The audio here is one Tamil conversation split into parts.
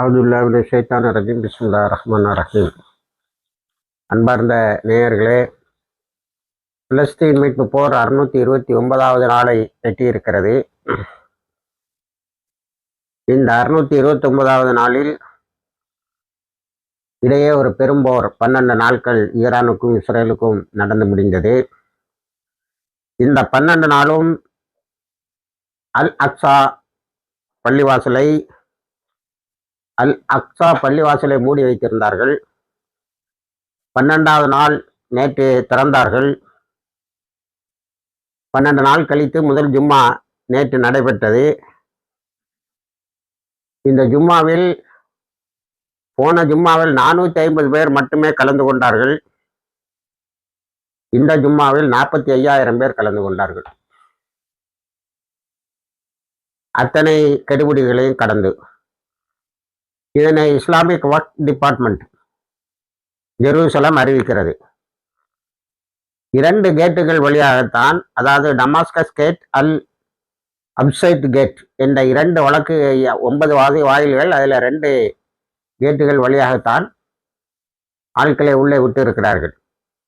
அவுதுல்லாவின் சைத்தான ரஜீம் பிஸ்முல்லா ரஹ்மான் ரஹீம். அன்பார்ந்த நேயர்களே பிலஸ்தீன் மீட்பு போர் அறுநூத்தி இருபத்தி ஒன்பதாவது நாளை எட்டியிருக்கிறது. இந்த அறுநூத்தி இருபத்தி ஒன்பதாவது நாளில் இடையே ஒரு பெரும்போர் பன்னெண்டு நாட்கள் ஈரானுக்கும் இஸ்ரேலுக்கும் நடந்து முடிந்தது. இந்த பன்னெண்டு நாளும் அல் அக்ஸா பள்ளிவாசலை அல் அக்ஸா பள்ளிவாசலை மூடி வைத்திருந்தார்கள். பன்னெண்டாவது நாள் நேற்று திறந்தார்கள். பன்னெண்டு நாள் கழித்து முதல் ஜும்மா நேற்று நடைபெற்றது. இந்த ஜும்மாவில் போன ஜும்மாவில் நானூற்றி ஐம்பது பேர் மட்டுமே கலந்து கொண்டார்கள். இந்த ஜும்மாவில் நாற்பத்தி ஐயாயிரம் பேர் கலந்து கொண்டார்கள். அத்தனை கெடுபிடிகளையும் கடந்து. இதனை இஸ்லாமிக் ஒர்க் டிபார்ட்மெண்ட் ஜெருசலம் அறிவிக்கிறது. இரண்டு கேட்டுகள் வழியாகத்தான் அதாவது டமாஸ்கஸ் கேட் அல் அப்சைட் கேட் என்ற இரண்டு வழக்கு ஒன்பது வாதி வாயில்கள் அதில் ரெண்டு கேட்டுகள் வழியாகத்தான் ஆட்களை உள்ளே விட்டு இருக்கிறார்கள்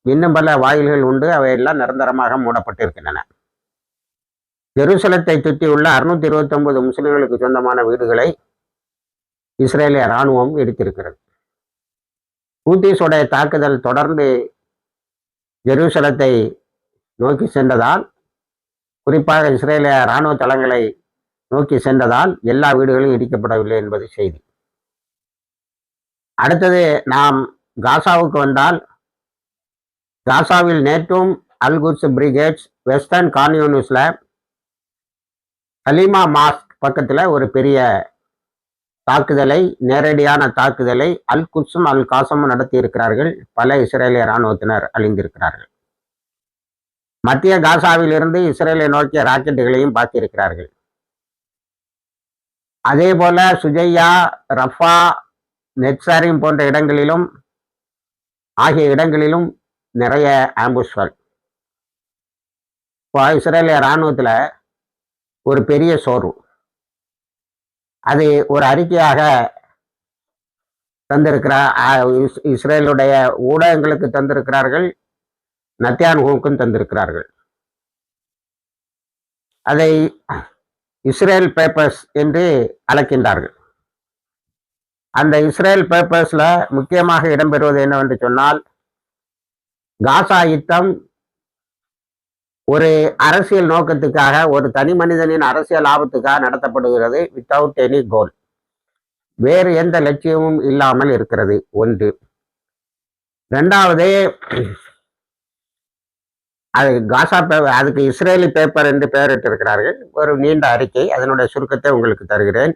இன்னும் பல வாயில்கள் உண்டு அவையெல்லாம் நிரந்தரமாக மூடப்பட்டிருக்கின்றன. ஜெருசலத்தை சுற்றியுள்ள அறுநூத்தி இருபத்தி ஒன்பது முஸ்லிம்களுக்கு சொந்தமான வீடுகளை இஸ்ரேலிய இராணுவம் இடித்திருக்கிறது ஹூத்திஸுடைய தாக்குதல் தொடர்ந்து ஜெருசலத்தை நோக்கி சென்றதால் குறிப்பாக இஸ்ரேலிய இராணுவ தளங்களை நோக்கி சென்றதால் எல்லா வீடுகளும் இடிக்கப்படவில்லை என்பது செய்தி. அடுத்தது நாம் காசாவுக்கு வந்தால் காசாவில் நேற்றும் அல்குட்ஸ் பிரிகேட்ஸ் வெஸ்டர்ன் கான்யூனிஸில் ஹலீமா மாஸ்க் பக்கத்தில் ஒரு பெரிய தாக்குதலை நேரடியான தாக்குதலை அல் குட்ஸும் அல் காசமும் நடத்தி இருக்கிறார்கள் பல இஸ்ரேலிய இராணுவத்தினர் அழிந்திருக்கிறார்கள். மத்திய காசாவில் இருந்து இஸ்ரேலை நோக்கிய ராக்கெட்டுகளையும் பார்த்திருக்கிறார்கள். அதே போல சுஜையா ரஃபா நெட்சாரிம் போன்ற இடங்களிலும் ஆகிய இடங்களிலும் நிறைய ஆம்புஷ்கள். இப்போ இஸ்ரேலிய இராணுவத்தில் ஒரு பெரிய சோர்வு. அது ஒரு அறிக்கையாக தந்திருக்கிறார் இஸ்ரேலுடைய ஊடகங்களுக்கு தந்திருக்கிறார்கள் நத்தியான்ஹூக்கும் தந்திருக்கிறார்கள். அதை இஸ்ரேல் பேப்பர்ஸ் என்று அழைக்கின்றார்கள். அந்த இஸ்ரேல் பேப்பர்ஸில் முக்கியமாக இடம்பெறுவது என்னவென்று சொன்னால் காசா யுத்தம் ஒரு அரசியல் நோக்கத்துக்காக ஒரு தனி மனிதனின் அரசியல் ஆபத்துக்காக நடத்தப்படுகிறது வித்தவுட் எனி கோல் வேறு எந்த லட்சியமும் இல்லாமல் இருக்கிறது. ஒன்று. ரெண்டாவது அது காசா பேப்பர் அதுக்கு இஸ்ரேலி பேப்பர் என்று பெயரிட்டிருக்கிறார்கள் ஒரு நீண்ட அறிக்கை. அதனுடைய சுருக்கத்தை உங்களுக்கு தருகிறேன்.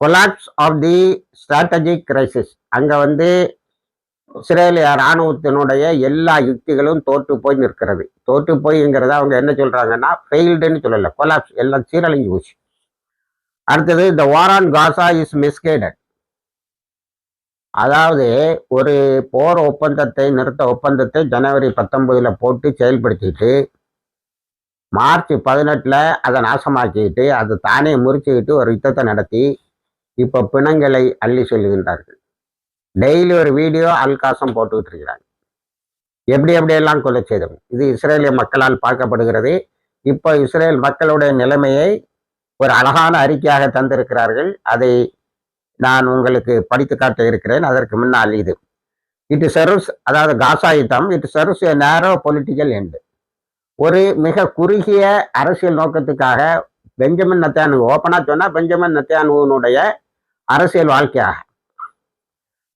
Collapse of the strategic crisis அங்கே வந்து இஸ்ரேலிய இராணுவத்தினுடைய எல்லா யுக்திகளும் தோற்று போய் நிற்கிறது. தோற்று போய்ங்கிறத அவங்க என்ன சொல்கிறாங்கன்னா ஃபெயில்டுன்னு சொல்லலை கொலாப்ஸ் எல்லாம் சீரழிஞ்சு போச்சு. அடுத்தது இந்த war on Gaza is misguided அதாவது ஒரு போர் ஒப்பந்தத்தை நிறுத்த ஒப்பந்தத்தை ஜனவரி பத்தொன்பதில் போட்டு செயல்படுத்திட்டு மார்ச் பதினெட்டில் அதை நாசமாக்கிட்டு அதை தானே முறிச்சுக்கிட்டு ஒரு யுத்தத்தை நடத்தி இப்போ பிணங்களை அள்ளி சொல்லுகின்றார்கள் டெய்லி ஒரு வீடியோ அல்காசம் போட்டுக்கிட்டு இருக்கிறாங்க. எப்படி எப்படியெல்லாம் கொலை செய்தோம்? இது இஸ்ரேலிய மக்களால் பார்க்கப்படுகிறது. இப்போ இஸ்ரேல் மக்களுடைய நிலைமையை ஒரு அழகான அறிக்கையாக தந்திருக்கிறார்கள். அதை நான் உங்களுக்கு படித்து காட்ட இருக்கிறேன். அதற்கு முன்னால் இது. இட் செருஸ் அதாவது காசா யுத்தம். இட் செருஸ் எ நேரோ பொலிட்டிக்கல் எண்டு ஒரு மிக குறுகிய அரசியல் நோக்கத்துக்காக பெஞ்சமின் நத்தியானு ஓப்பனாக சொன்னால் பெஞ்சமின் நத்தியானுவனுடைய அரசியல் வாழ்க்கையாக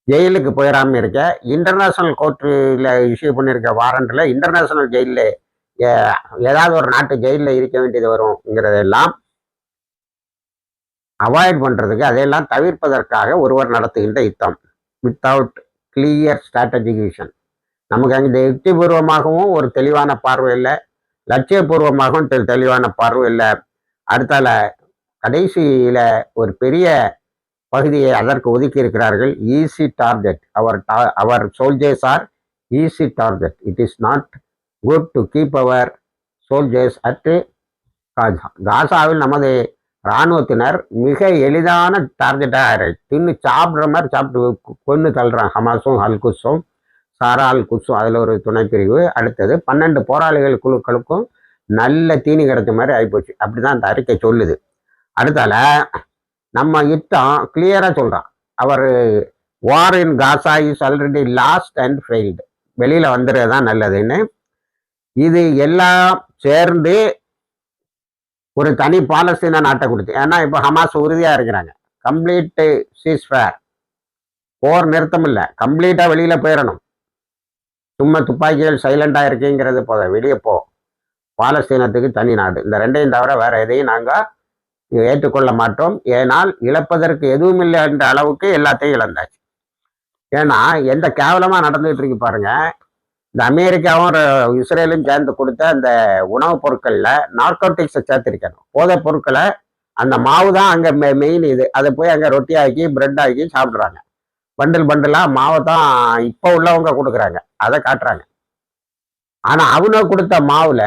ஜெயிலுக்கு போயிடாமல் இருக்க இன்டர்நேஷ்னல் கோர்ட்டில் இஷ்யூ பண்ணியிருக்க வாரண்டில் இன்டர்நேஷ்னல் ஜெயிலில் ஏதாவது ஒரு நாட்டு ஜெயிலில் இருக்க வேண்டியது வருங்கிறதெல்லாம் அவாய்ட் பண்ணுறதுக்கு அதையெல்லாம் தவிர்ப்பதற்காக ஒருவர் நடத்துகின்ற யுத்தம். வித்தவுட் கிளியர் ஸ்ட்ராட்டஜிகேஷன் நமக்கு அங்கே யுக்திபூர்வமாகவும் ஒரு தெளிவான பார்வை இல்லை லட்சியபூர்வமாகவும் தெளிவான பார்வை இல்லை. அடுத்தால கடைசியில் ஒரு பெரிய பகுதியை அதற்கு ஒதுக்கி இருக்கிறார்கள் easy target our our soldiers are easy target it is not good to keep our soldiers at Gaza காசாவில் நமது இராணுவத்தினர் மிக எளிதான டார்கெட்டாக தின்னு சாப்பிட்ற மாதிரி சாப்பிட்டு கொன்று தள்ளுறான் ஹமாஸும் அல்குஸும் சாரா அல் அதில் ஒரு துணைப்பிரிவு. அடுத்தது பன்னெண்டு போராளிகள் குழுக்களுக்கும் நல்ல தீனி கிடைச்ச மாதிரி ஆகிப்போச்சு அப்படி தான் அந்த அறிக்கை சொல்லுது. அடுத்தால நம்ம யுத்தம் கிளியராக சொல்கிறான் our war in Gaza is already lost and failed வெளியில் வந்துடுறது தான் நல்லதுன்னு. இது எல்லாம் சேர்ந்து ஒரு தனி பாலஸ்தீன நாட்டை கொடுத்து. ஏன்னா இப்போ ஹமாஸ் உறுதியாக இருக்கிறாங்க. கம்ப்ளீட்டு சீஸ் ஃபேர் போர் நிறுத்தம் இல்லை. கம்ப்ளீட்டாக வெளியில் போயிடணும் சும்மா துப்பாக்கிகள் சைலண்டாக இருக்கீங்கிறது போதும். வெளியே போ. பாலஸ்தீனத்துக்கு தனி நாடு. இந்த ரெண்டையும் தவிர வேறு எதையும் நாங்கள் ஏற்றுக்கொள்ள மாட்டோம். ஏனால் இழப்பதற்கு எதுவும் இல்லை என்ற அளவுக்கு எல்லாத்தையும் இழந்தாச்சு. ஏன்னா எந்த கேவலமாக நடந்துகிட்டு இருக்கு பாருங்க. இந்த அமெரிக்காவும் இஸ்ரேலும் சேர்ந்து கொடுத்த அந்த உணவுப் பொருட்களில் நார்கோட்டிக்ஸை சேர்த்திருக்கணும் போதைப் பொருட்களை அந்த மாவு தான் அங்கே மெ மெயின் இது. அதை போய் அங்கே ரொட்டி ஆக்கி பிரெட் ஆக்கி சாப்பிட்றாங்க. பண்டில் பண்டிலாக மாவை தான் இப்போ உள்ளவங்க கொடுக்குறாங்க. அதை காட்டுறாங்க. ஆனால் அவங்க கொடுத்த மாவில்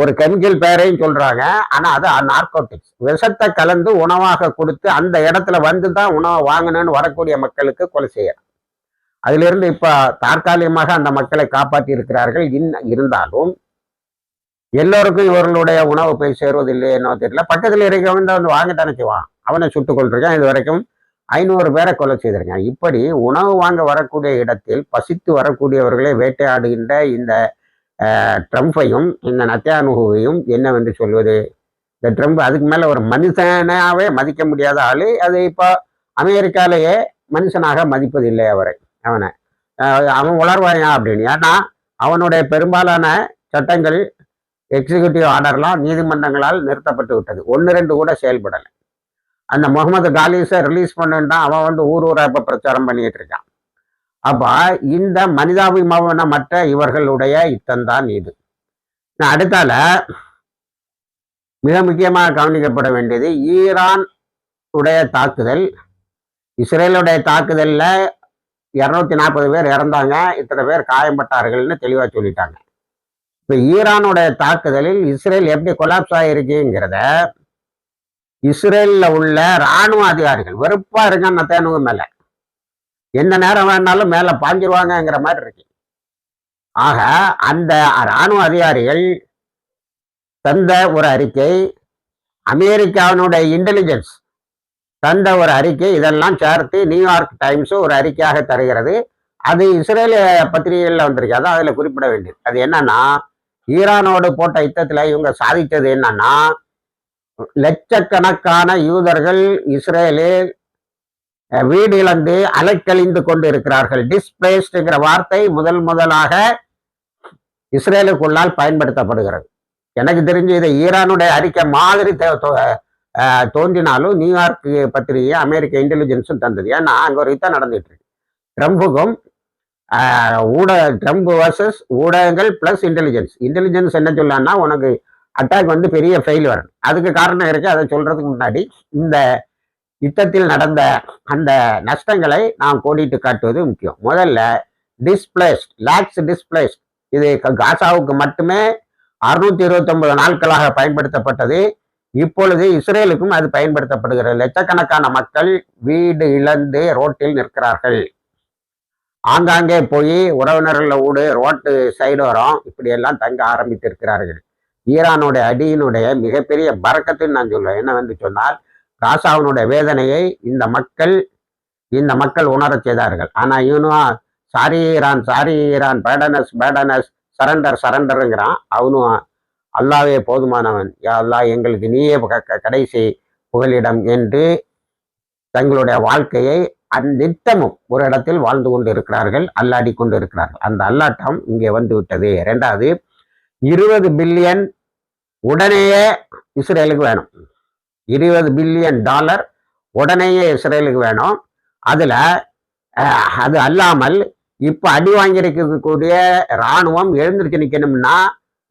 ஒரு கெமிக்கல் பேரையும் சொல்றாங்க. ஆனா அது நார்கோட்டிக்ஸ் விஷத்தை கலந்து உணவாக கொடுத்து அந்த இடத்துல வந்து தான் உணவை வாங்கணும்னு வரக்கூடிய மக்களுக்கு கொலை செய்யணும் அதிலிருந்து இப்போ தற்காலிகமாக அந்த மக்களை காப்பாற்றி இருக்கிறார்கள். இன் இருந்தாலும் எல்லோருக்கும் இவர்களுடைய உணவு போய் சேருவது இல்லையோ தெரியல. பக்கத்தில் இருக்கிறவன் தான் வந்து வாங்க செய்வான். அவனை சுட்டுக் கொண்டிருக்கான் இது வரைக்கும் ஐநூறு பேரை கொலை செய்திருக்கான் இப்படி உணவு வாங்க வரக்கூடிய இடத்தில் பசித்து வரக்கூடியவர்களை வேட்டையாடுகின்ற இந்த ட்ரம்ப்பையும் இந்த நத்தியானுகுவையும் என்னவென்று சொல்வது? இந்த ட்ரம்ப் அதுக்கு மேலே ஒரு மனுஷனாகவே மதிக்க முடியாத ஆளு. அது இப்போ அமெரிக்காலேயே மனுஷனாக மதிப்பதில்லை அவரை அவனை. அவன் உளர்வாயா அப்படின்னு. ஏன்னா அவனுடைய பெரும்பாலான சட்டங்கள் எக்ஸிகியூட்டிவ் ஆர்டர்லாம் நீதிமன்றங்களால் நிறுத்தப்பட்டு விட்டது. ஒன்று ரெண்டு கூட செயல்படலை. அந்த முகமது காலிஸை ரிலீஸ் பண்ணுன்னா அவன் வந்து ஊர் ஊராக இப்போ பிரச்சாரம் பண்ணிகிட்டு இருக்கான். அப்போ இந்த மனிதாபிமானமற்ற இவர்களுடைய யுத்தம்தான் இது. நான் அடுத்தால மிக முக்கியமாக கவனிக்கப்பட வேண்டியது ஈரான் உடைய தாக்குதல். இஸ்ரேலுடைய தாக்குதல்ல இரநூத்தி நாற்பது பேர் இறந்தாங்க இத்தனை பேர் காயம்பட்டார்கள்னு தெளிவாக சொல்லிட்டாங்க. இப்போ ஈரானுடைய தாக்குதலில் இஸ்ரேல் எப்படி கொலாப்ஸ் ஆகிருக்குங்கிறத இஸ்ரேலில் உள்ள இராணுவ அதிகாரிகள் வெறுப்பாக இருக்கான்னு நத்தேனுவு மேலே. எந்த நேரம் வேணாலும் மேலே பாஞ்சிருவாங்கங்கிற மாதிரி இருக்கு. ஆக அந்த இராணுவ அதிகாரிகள் தந்த ஒரு அறிக்கை அமெரிக்காவினுடைய இன்டெலிஜென்ஸ் தந்த ஒரு அறிக்கை இதெல்லாம் சேர்த்து நியூயார்க் டைம்ஸும் ஒரு அறிக்கையாக தருகிறது. அது இஸ்ரேல் பத்திரிகைகளில் வந்திருக்கு. அதான் அதில் குறிப்பிட வேண்டியது. அது என்னன்னா ஈரானோடு போட்ட யுத்தத்தில் இவங்க சாதித்தது என்னன்னா லட்சக்கணக்கான யூதர்கள் இஸ்ரேலில் வீடு இழந்து அலைக்கழிந்து கொண்டு இருக்கிறார்கள் டிஸ்பிளேஸ்டுங்கிற வார்த்தை முதல் முதலாக இஸ்ரேலுக்குள்ளால் பயன்படுத்தப்படுகிறது. எனக்கு தெரிஞ்சு இதை ஈரானுடைய அறிக்கை மாதிரி தோன்றினாலும் நியூயார்க் பத்திரிகை அமெரிக்க இன்டெலிஜென்ஸும் தந்தது. ஏன்னா அங்கே ஒரு யுத்தம் நடந்துட்டு இருக்கு. ட்ரம்புக்கும் ஊடக ட்ரம்ப் வர்சஸ் ஊடகங்கள் பிளஸ் இன்டெலிஜென்ஸ் இன்டெலிஜென்ஸ் என்ன சொல்லான்னா உனக்கு அட்டாக் வந்து பெரிய ஃபெயில் வரணும். அதுக்கு காரணம் இருக்கு. அதை சொல்றதுக்கு முன்னாடி இந்த யுத்தத்தில் நடந்த அந்த நஷ்டங்களை நாம் கோடிட்டு காட்டுவது முக்கியம். முதல்ல டிஸ்பிளேஸ்ட் லேக்ஸ் டிஸ்பிளேஸ்ட் இது க- காசாவுக்கு மட்டுமே அறுநூத்தி இருபத்தொன்பது நாட்களாக பயன்படுத்தப்பட்டது. இப்பொழுது இஸ்ரேலுக்கும் அது பயன்படுத்தப்படுகிறது. லட்சக்கணக்கான மக்கள் வீடு இழந்து ரோட்டில் நிற்கிறார்கள். ஆங்காங்கே போய் உறவினர்கள் ஊடு ரோட்டு சைடு இப்படியெல்லாம் தங்க ஆரம்பித்திருக்கிறார்கள். ஈரானுடைய அடியினுடைய மிகப்பெரிய பறக்கத்தின் நான் சொல்லுவேன் என்னவென்று சொன்னால் ராசாவினுடைய வேதனையை இந்த மக்கள் இந்த மக்கள் உணரச் செய்தார்கள். ஆனால் இவனும் சாரி ஈரான் சாரி ஈரான் பேடனஸ் பேடனஸ் சரண்டர் சரண்டருங்கிறான். அவனும் அல்லாவே போதுமானவன். யா அல்லாஹ் எங்களுக்கு நீயே கடைசி புகலிடம் என்று தங்களுடைய வாழ்க்கையை அந்நித்தமும் ஒரு இடத்தில் வாழ்ந்து கொண்டு இருக்கிறார்கள் அல்லாடி கொண்டு இருக்கிறார்கள் அந்த அல்லாட்டம் இங்கே வந்து விட்டது. ரெண்டாவது இருபது பில்லியன் உடனேயே இஸ்ரேலுக்கு வேணும். இருபது பில்லியன் டாலர் உடனேயே இஸ்ரேலுக்கு வேணும். அதில் அது அல்லாமல் இப்போ அடி வாங்கியிருக்கக்கூடிய இராணுவம் எழுந்திருச்சு நிற்கணும்னா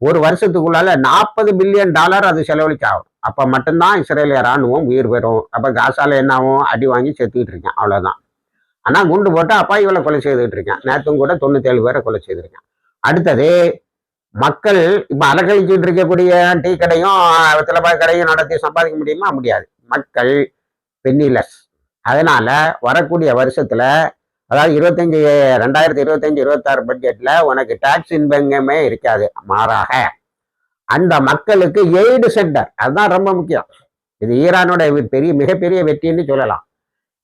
ஒரு வருஷத்துக்குள்ளால நாற்பது பில்லியன் டாலர் அது செலவழிக்கு ஆகும் அப்போ மட்டும்தான் இஸ்ரேலிய இராணுவம் உயிர் பெறும். அப்போ காசால என்ன ஆகும் அடி வாங்கி செத்துக்கிட்டு இருக்கேன். அவ்வளோதான் ஆனால் குண்டு போட்டு இவ்வளோ கொலை செய்துக்கிட்டு இருக்கேன். நேற்றும் கூட தொண்ணூத்தேழு பேரை கொலை செய்திருக்கேன். அடுத்தது மக்கள் இப்ப அலக்கழிச்சுட்டு இருக்கக்கூடிய டீ கடையும் சிலப்பா கடையும் நடத்தி சம்பாதிக்க முடியுமா? முடியாது. மக்கள் பென்னிலஸ் அதனால வரக்கூடிய வருஷத்துல அதாவது இருபத்தஞ்சு ரெண்டாயிரத்தி இருபத்தஞ்சு இருபத்தாறு பட்ஜெட்ல உனக்கு டாக்ஸ் இன்பங்கமே இருக்காது. மாறாக அந்த மக்களுக்கு எய்டு சென்டர் அதுதான் ரொம்ப முக்கியம். இது ஈரானோட பெரிய மிகப்பெரிய வெற்றின்னு சொல்லலாம்.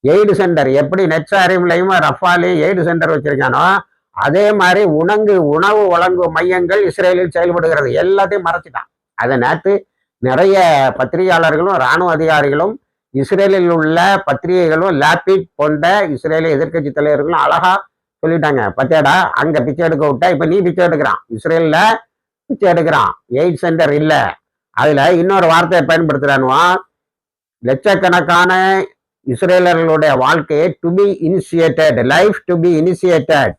எய்டு சென்டர் எப்படி நெட்சாரிம்லையும் ரஃபாலையும் எய்டு சென்டர் வச்சிருக்கானோ அதே மாதிரி உணங்கு உணவு வழங்கும் மையங்கள் இஸ்ரேலில் செயல்படுகிறது. எல்லாத்தையும் மறைச்சிட்டான். அதை நேற்று நிறைய பத்திரிகையாளர்களும் இராணுவ அதிகாரிகளும் இஸ்ரேலில் உள்ள பத்திரிகைகளும் லாபிட் போன்ற இஸ்ரேலிய எதிர்க்கட்சி தலைவர்களும் அழகா சொல்லிட்டாங்க. பத்தியாடா அங்க பிச்சை எடுக்க விட்டா இப்ப நீ பிச்சை எடுக்கிறான். இஸ்ரேல்ல பிச்சை எடுக்கிறான். எய்ட் சென்டர் இல்ல. அதுல இன்னொரு வார்த்தையை பயன்படுத்துறானுவான் லட்சக்கணக்கான இஸ்ரேலர்களுடைய வாழ்க்கையை to be initiated life to be initiated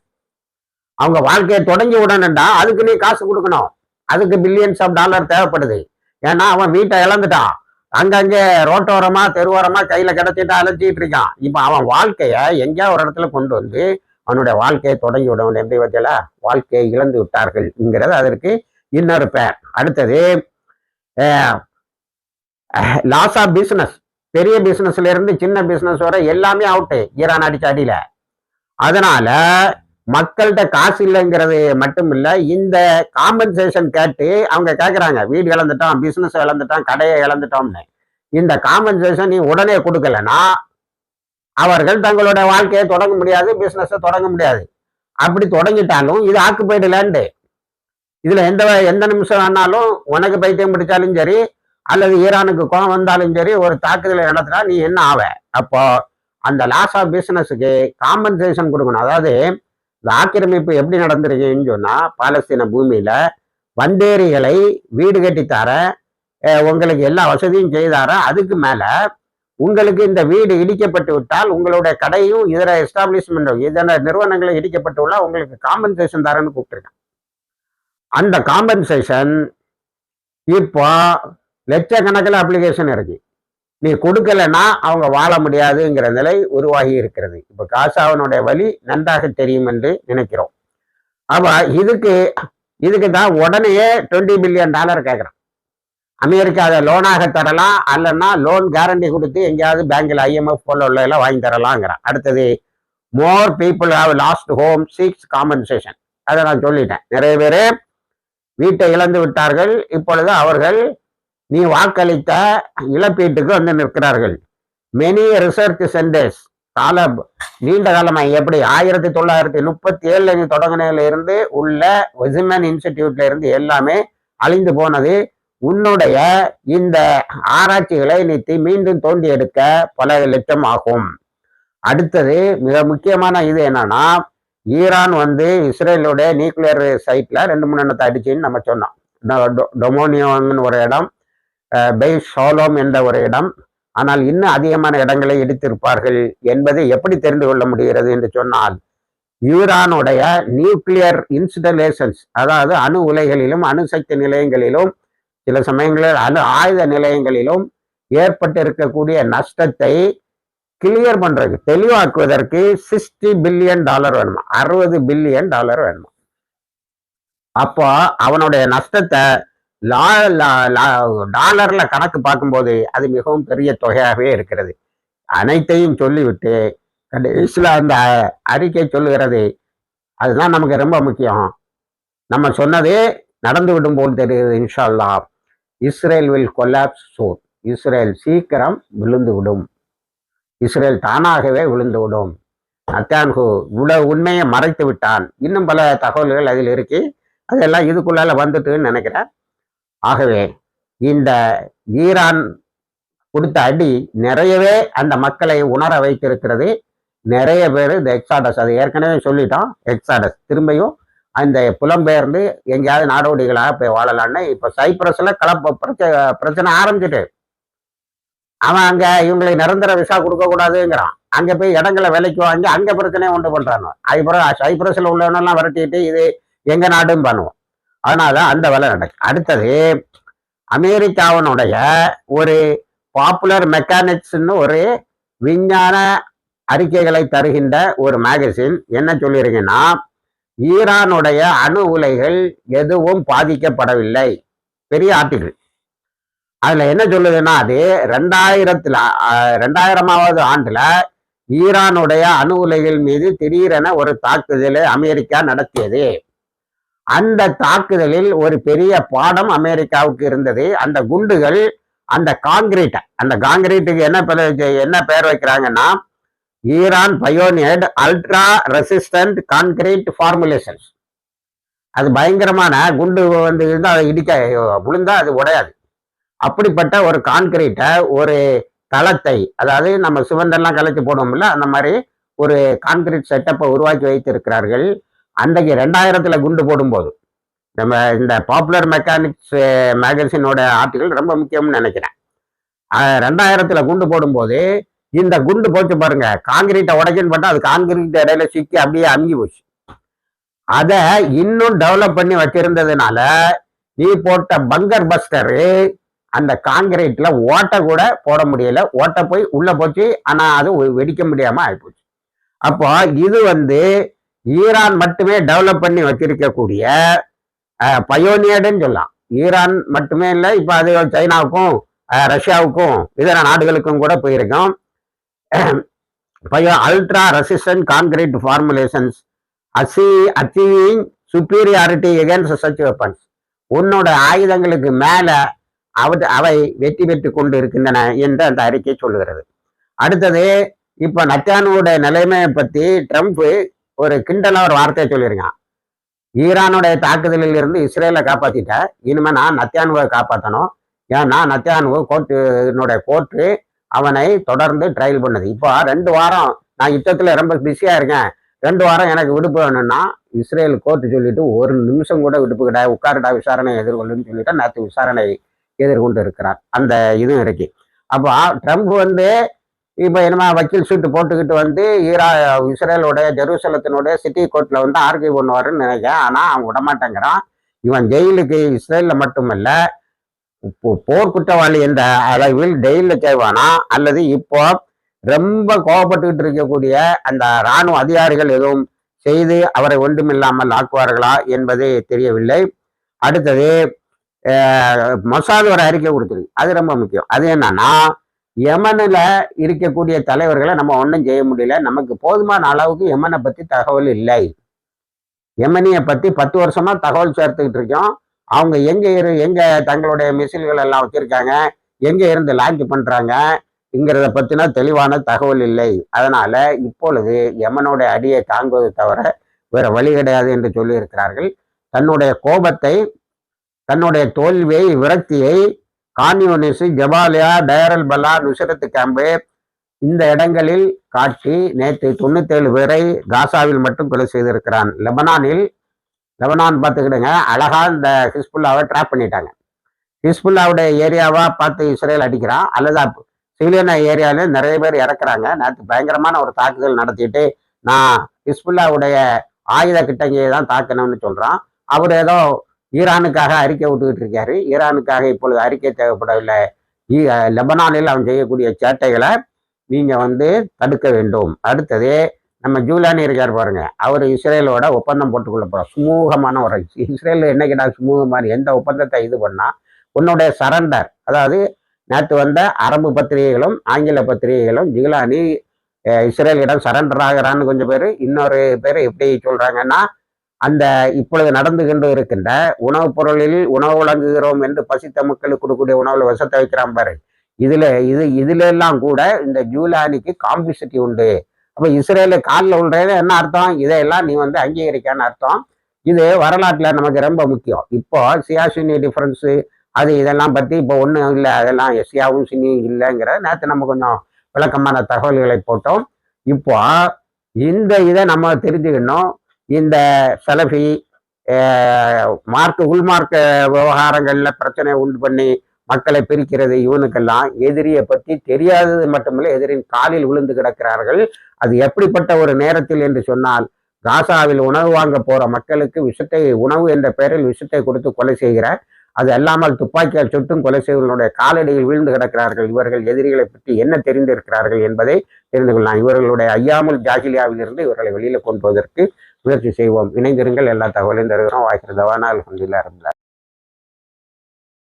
அவங்க வாழ்க்கையை தொடங்கி விடணும்டா அதுக்கு நீ காசு கொடுக்கணும். அதுக்கு பில்லியன்ஸ் ஆஃப் டாலர் தேவைப்படுது. ஏன்னா அவன் வீட்டை இழந்துட்டான். அங்கங்கே ரோட்டோரமா தெருவோரமா கையில கிடைச்சிட்டு அலைஞ்சிட்டு இருக்கான். இப்போ அவன் வாழ்க்கைய எங்கேயா ஒரு இடத்துல கொண்டு வந்து அவனுடைய வாழ்க்கையை தொடங்கி விடணும் எப்படி வச்சல வாழ்க்கையை இழந்து விட்டார்கள்ங்கிறது அதற்கு இன்னொரு பேர். அடுத்தது லாஸ் ஆஃப் பிசினஸ் பெரிய பிசினஸ்ல இருந்து சின்ன பிசினஸ் வரை எல்லாமே அவுட்டு ஈரான் அடிச்ச அடியில. அதனால மக்கள்கிட்ட காசு இல்லைங்கிறது மட்டும் இல்லை இந்த காம்பன்சேஷன் கேட்டு அவங்க கேட்குறாங்க வீடு இழந்துட்டோம் பிசினஸ் இழந்துட்டோம் கடையை இழந்துட்டோம்னு. இந்த காம்பன்சேஷன் நீ உடனே கொடுக்கலன்னா அவர்கள் தங்களோட வாழ்க்கையை தொடங்க முடியாது பிஸ்னஸை தொடங்க முடியாது. அப்படி தொடங்கிட்டாலும் இது ஆக்குப்பைடு லேண்டு இதுல எந்த எந்த நிமிஷம் வேணாலும் உனக்கு பைத்தியம் பிடிச்சாலும் சரி அல்லது ஈரானுக்கு கோபம் வந்தாலும் சரி ஒரு தாக்குதலை நடத்தினா நீ என்ன ஆவ? அப்போ அந்த லாஸ் ஆஃப் பிஸ்னஸுக்கு காம்பன்சேஷன் கொடுக்கணும். அதாவது இந்த ஆக்கிரமிப்பு எப்படி நடந்திருக்குன்னு சொன்னா பாலஸ்தீன பூமியில வந்தேரிகளை வீடு கட்டித்தார உங்களுக்கு எல்லா வசதியும் செய்தார அதுக்கு மேல உங்களுக்கு இந்த வீடு இடிக்கப்பட்டு விட்டால் உங்களுடைய கடையும் இதர எஸ்டாப்ளிஷ்மெண்ட் இதர நிறுவனங்களும் இடிக்கப்பட்டு விட்டா உங்களுக்கு காம்பன்சேஷன் தரேன்னு கூப்பிட்டுருக்கேன் அந்த காம்பன்சேஷன் இப்போ லட்சக்கணக்கில் அப்ளிகேஷன் இருக்கு. நீ கொடுக்கலன்னா அவங்க வாழ முடியாதுங்கிற நிலை உருவாகி இருக்கிறது. இப்போ காசாவனுடைய வழி நன்றாக தெரியும் என்று நினைக்கிறோம். அவ இதுக்கு இதுக்கு தான் உடனேயே டுவெண்ட்டி பில்லியன் டாலர் கேட்குறான் அமெரிக்கா அதை லோனாக தரலாம் அல்லனா லோன் கேரண்டி கொடுத்து எங்கேயாவது பேங்க்ல ஐஎம்எஃப் போல உள்ள எல்லாம் வாங்கி தரலாங்கிறான். அடுத்தது more people have lost home seeks compensation அதை நான் சொல்லிட்டேன். நிறைய பேர் வீட்டை இழந்து விட்டார்கள். இப்பொழுது அவர்கள் நீ வாக்களித்த இழப்பீட்டுக்கு வந்து நிற்கிறார்கள். மெனி ரிசர்ச் சென்டர்ஸ் கால நீண்ட காலமாக எப்படி? ஆயிரத்தி தொள்ளாயிரத்தி முப்பத்தி ஏழுல நீ தொடங்கினதுல இருந்து உள்ள வெசிமன் இன்ஸ்டிடியூட்ல இருந்து எல்லாமே அழிந்து போனது. உன்னுடைய இந்த ஆராய்ச்சிகளை நீத்தி மீண்டும் தோண்டி எடுக்க பல லட்சம் ஆகும். அடுத்தது மிக முக்கியமான இது என்னன்னா ஈரான் வந்து இஸ்ரேலுடைய நியூக்ளியர் சைட்ல ரெண்டு மூணு எண்ணத்தை அடிச்சுன்னு நம்ம சொன்னோம். டொ- டொமோனியோன்னு ஒரு இடம் பெய் ஷோலோம் என்ற ஒரு இடம். ஆனால் இன்னும் அதிகமான இடங்களை எடுத்திருப்பார்கள் என்பதை எப்படி தெரிந்து கொள்ள முடிகிறது என்று சொன்னால் ஈரானுடைய நியூக்ளியர் இன்ஸ்டலேஷன்ஸ் அதாவது அணு உலைகளிலும் அணுசக்தி நிலையங்களிலும் சில சமயங்களில் அணு ஆயுத நிலையங்களிலும் ஏற்பட்டிருக்கக்கூடிய நஷ்டத்தை கிளியர் பண்றது தெளிவாக்குவதற்கு சிக்ஸ்டி பில்லியன் டாலர் வேணுமா? அறுபது பில்லியன் டாலர் வேணுமா? அப்போ அவனுடைய நஷ்டத்தை டாலர்ல கணக்கு பார்க்கும்போது அது மிகவும் பெரிய தொகையாகவே இருக்கிறது. அனைத்தையும் சொல்லிவிட்டு கடைசியில் அந்த அறிக்கை சொல்லுகிறது. அதுதான் நமக்கு ரொம்ப முக்கியம். நம்ம சொன்னதே நடந்து விடும் போல் தெரியுது இன்ஷா அல்லாஹ் Israel will collapse soon Israel சீக்கிரம் விழுந்து விடும். இஸ்ரேல் தானாகவே விழுந்து விடும். நத்தான்ஹு இவ்வளவு உண்மையை மறைத்து விட்டான். இன்னும் பல தகவல்கள் அதில் இருக்கு. அதெல்லாம் இதுக்குள்ளால வந்துட்டுன்னு நினைக்கிறேன். ஆகவே இந்த ஈரான் கொடுத்த அடி நிறையவே அந்த மக்களை உணர வைத்திருக்கிறது. நிறைய பேர் இந்த எக்ஸாடஸ் அது ஏற்கனவே சொல்லிட்டோம். எக்ஸாடஸ் திரும்பியும் அந்த புலம்பெயர்ந்து எங்கேயாவது நாடோடிகளாக போய் வாழலான்னு இப்போ சைப்ரஸ்ல கலப்ப பிரச்சனை பிரச்சனை ஆரம்பிச்சிட்டு. அவன் அங்கே இவங்களை நிரந்தர விசா கொடுக்கக்கூடாதுங்கிறான் அங்கே போய் இடங்களை விலைக்கு வாங்கி அங்கே பிரச்சனையை உண்டு பண்ணுறாங்க அதுக்கப்புறம் சைப்ரஸில் உள்ளவனெல்லாம் விரட்டிட்டு இது எங்கள் நாடும் பண்ணுவோம் அதனால அந்த வேலை நடக்கும் அடுத்தது அமெரிக்காவினுடைய ஒரு பாப்புலர் மெக்கானிக்ஸ்னு ஒரு விஞ்ஞான அறிக்கைகளை தருகின்ற ஒரு மேகசின் என்ன சொல்லியிருக்கீங்கன்னா ஈரானுடைய அணு உலைகள் எதுவும் பாதிக்கப்படவில்லை. பெரிய ஆர்டிகிள் அதுல என்ன சொல்லுதுன்னா அது ரெண்டாயிரத்துல ரெண்டாயிரமாவது ஆண்டுல ஈரானுடைய அணு உலைகள் மீது திடீரென ஒரு தாக்குதலை அமெரிக்கா நடத்தியது. அந்த தாக்குதலில் ஒரு பெரிய பாடம் அமெரிக்காவுக்கு இருந்தது. அந்த குண்டுகள் அந்த காங்கிரீட் அந்த காங்கிரீட்டுக்கு என்ன பெயர் என்ன பெயர் வைக்கிறாங்கன்னா ஈரான் பயோனியட் அல்ட்ரா ரெசிஸ்டன்ட் கான்கிரீட் ஃபார்முலேஷன்ஸ் அது பயங்கரமான குண்டு வந்து இருந்தால் அதை இடிக்க விழுந்தா அது உடையாது. அப்படிப்பட்ட ஒரு கான்கிரீட்டை ஒரு தளத்தை அதாவது நம்ம சிவந்தெல்லாம் கலைச்சு போடுவோம்ல அந்த மாதிரி ஒரு கான்கிரீட் செட்டப்பை உருவாக்கி வைத்திருக்கிறார்கள். அன்றைக்கு ரெண்டாயிரத்தில் குண்டு போடும்போது நம்ம இந்த பாப்புலர் மெக்கானிக்ஸ் மேகசினோட ஆர்டிகல் ரொம்ப முக்கியம்னு நினைக்கிறேன். ரெண்டாயிரத்தில் குண்டு போடும்போது இந்த குண்டு போச்சு பாருங்க காங்கிரீட்டை உடைக்கன்னு பார்த்தா அது காங்கிரீட் இடையில சிக்கி அப்படியே அமுங்கி போச்சு. அதை இன்னும் டெவலப் பண்ணி வச்சிருந்ததுனால நீ போட்ட பங்கர் பஸ்டரு அந்த காங்கிரீட்ல ஓட்டை கூட போட முடியல. ஓட்டை போய் உள்ள போச்சு ஆனா அது வெடிக்க முடியாம ஆயிப்போச்சு. அப்போ இது வந்து ஈரான் மட்டுமே டெவலப் பண்ணி வச்சிருக்கக்கூடிய பயோனியர்டுன்னு சொல்லலாம். ஈரான் மட்டுமே இல்லை இப்போ அது சைனாவுக்கும் ரஷ்யாவுக்கும் இதர நாடுகளுக்கும் கூட போயிருக்கோம். Bio ultra resistant concrete formulations அசி achieving superiority against such weapons உன்னோட ஆயுதங்களுக்கு மேலே அவ அவை வெற்றி பெற்று கொண்டு இருக்கின்றன என்று அந்த அறிக்கை சொல்லுகிறது. அடுத்தது இப்போ நத்தானுடைய நிலைமையை பற்றி ட்ரம்ப் ஒரு கிண்டலா ஒரு வார்த்தையை சொல்லியிருக்கான். ஈரானுடைய தாக்குதலில் இருந்து இஸ்ரேலை காப்பாற்றிட்டேன் இனிமே நான் நத்தியானுவை காப்பாற்றணும் ஏன்னா நத்தியானுவ கோர்ட்டு என்னுடைய கோர்ட்டு அவனை தொடர்ந்து ட்ரையல் பண்ணுது. இப்போ ரெண்டு வாரம் நான் யுத்தத்தில் ரொம்ப பிஸியா இருக்கேன். ரெண்டு வாரம் எனக்கு விடுப்பு வேணும்னா இஸ்ரேல் கோர்ட்டு சொல்லிட்டு ஒரு நிமிஷம் கூட விடுப்பு கிடையாது. உட்காருடா விசாரணை எதிர்கொள்ளுன்னு சொல்லிட்டு நேற்று விசாரணை எதிர்கொண்டு இருக்கிறார். அந்த இதுவும் இருக்கு. அப்போ ட்ரம்ப் வந்து இப்போ என்னமா வக்கீல் சீட்டு போட்டுக்கிட்டு வந்து ஈரா இஸ்ரேலோட ஜெருசலத்தினுடைய சிட்டி கோர்ட்டில் வந்து ஆர்கியூ பண்ணுவாருன்னு நினைக்கிறேன். ஆனால் அவன் விடமாட்டேங்கிறான். இவன் ஜெயிலுக்கு இஸ்ரேலில் மட்டுமல்ல இப்போ போர் குற்றவாளி என்ற அளவில் ஜெயிலில் செய்வானா அல்லது இப்போ ரொம்ப கோபப்பட்டுக்கிட்டு இருக்கக்கூடிய அந்த இராணுவ அதிகாரிகள் எதுவும் செய்து அவரை ஒன்றுமில்லாமல் ஆக்குவார்களா என்பது தெரியவில்லை. அடுத்தது மொசாது ஒரு அறிக்கை கொடுத்துருக்கு. அது ரொம்ப முக்கியம். அது என்னன்னா யமனில் இருக்கக்கூடிய தலைவர்களை நம்ம ஒன்றும் செய்ய முடியல. நமக்கு போதுமான அளவுக்கு யமனை பற்றி தகவல் இல்லை. யமனியை பற்றி பத்து வருஷமா தகவல் சேர்த்துக்கிட்டு இருக்கோம். அவங்க எங்கே இரு எங்கே தங்களுடைய மிசில்கள் எல்லாம் வச்சிருக்காங்க. எங்கே இருந்து லான்ச் பண்றாங்கங்கிறத பற்றினா தெளிவான தகவல் இல்லை. அதனால் இப்பொழுது யமனோட அடியை தாங்குவது தவிர வேறு வழி கிடையாது என்று சொல்லியிருக்கிறார்கள். தன்னுடைய கோபத்தை தன்னுடைய தோல்வியை விரக்தியை கான்யூனிஸ் ஜபாலியா டயரல் பலா நுசரத்து கேம்பு. இந்த இடங்களில் காட்டி நேற்று தொண்ணூத்தேழு பேரை காசாவில் மட்டும் கொலை செய்திருக்கிறான். லெபனானில் லெபனான் பார்த்துக்கிடுங்க அழகா இந்த ஹிஸ்புல்லாவை ட்ராப் பண்ணிட்டாங்க. ஹிஸ்புல்லாவுடைய ஏரியாவா பார்த்து இஸ்ரேல் அடிக்கிறான். அல்லது சிவிலியன ஏரியாவில நிறைய பேர் இறக்குறாங்க. நேற்று பயங்கரமான ஒரு தாக்குதல் நடத்திட்டு நான் ஹிஸ்புல்லாவுடைய ஆயுத கிட்டங்கியை தான் தாக்கணும்னு சொல்றான். அவர் ஏதோ ஈரானுக்காக அறிக்கை விட்டுக்கிட்டு இருக்காரு. ஈரானுக்காக இப்பொழுது அறிக்கை தேவைப்படவில்லை. ஈ- லெபனானில் அவன் செய்யக்கூடிய சேட்டைகளை நீங்க வந்து தடுக்க வேண்டும். அடுத்தது நம்ம ஜூலானி இருக்கார் பாருங்க. அவர் இஸ்ரேலோட ஒப்பந்தம் போட்டுக்கொள்ள போறோம் சுமூகமான ஒரு இஸ்ரேல் என்னைக்கிடா சுமூகமான எந்த ஒப்பந்தத்தை இது பண்ணா? உன்னுடைய சரண்டர் அதாவது நேற்று வந்த அரபு பத்திரிகைகளும் ஆங்கில பத்திரிகைகளும் ஜூலானி இஸ்ரேலிடம் சரண்டர் ஆகிறான்னு கொஞ்சம் பேர் இன்னொரு பேர் எப்படி சொல்றாங்கன்னா அந்த இப்பொழுது நடந்து கொண்டு இருக்கின்ற உணவுப் பொருளில் உணவு வழங்குகிறோம் என்று பசித்த மக்களுக்கு கொடுக்கக்கூடிய உணவுல விஷத்தை வைக்கிறான் பாரு. இதுல இது இதுல எல்லாம் கூட இந்த ஜூலானிக்கு காம்பிசிட்டி உண்டு. அப்ப இஸ்ரேல காலில் உள்றது என்ன அர்த்தம்? இதையெல்லாம் நீ வந்து அங்கீகரிக்கான்னு அர்த்தம். இது வரலாற்றுல நமக்கு ரொம்ப முக்கியம். இப்போ சியாசினி டிஃபரன்ஸு அது இதெல்லாம் பத்தி இப்போ ஒன்றும் இல்லை. அதெல்லாம் எஸ்யாவும் சினியும் இல்லைங்கிற நேற்று நம்ம கொஞ்சம் விளக்கமான தகவல்களை போட்டோம். இப்போ இந்த இதை நம்ம தெரிஞ்சுக்கணும். இந்த செலவி மார்க்கு உள்மார்க்க விவகாரங்களில் பிரச்சனை உண்டு பண்ணி மக்களை பிரிக்கிறது இவனுக்கெல்லாம் எதிரியை பற்றி தெரியாதது மட்டுமல்ல எதிரின் காலில் விழுந்து கிடக்கிறார்கள். அது எப்படிப்பட்ட ஒரு நேரத்தில் என்று சொன்னால் காசாவில் உணவு வாங்க போற மக்களுக்கு விஷத்தை உணவு என்ற பெயரில் விஷத்தை கொடுத்து கொலை செய்கிற அது அல்லாமல் துப்பாக்கியால் சுட்டும் கொலை செய்வர்களுடைய காலடியில் வீழ்ந்து கிடக்கிறார்கள். இவர்கள் எதிரிகளை பற்றி என்ன தெரிந்திருக்கிறார்கள் என்பதை தெரிந்து கொள்ளலாம். இவர்களுடைய ஐயாமுல் ஜாகிலியாவிலிருந்து இவர்களை வெளியில கொண்டுவதற்கு முயற்சி செய்வோம் இணைந்திருங்கள் எல்லா தகவலையும் தருகிறோம் வாய்க்கிறதவானால் அலமதுல்லா இருந்தார்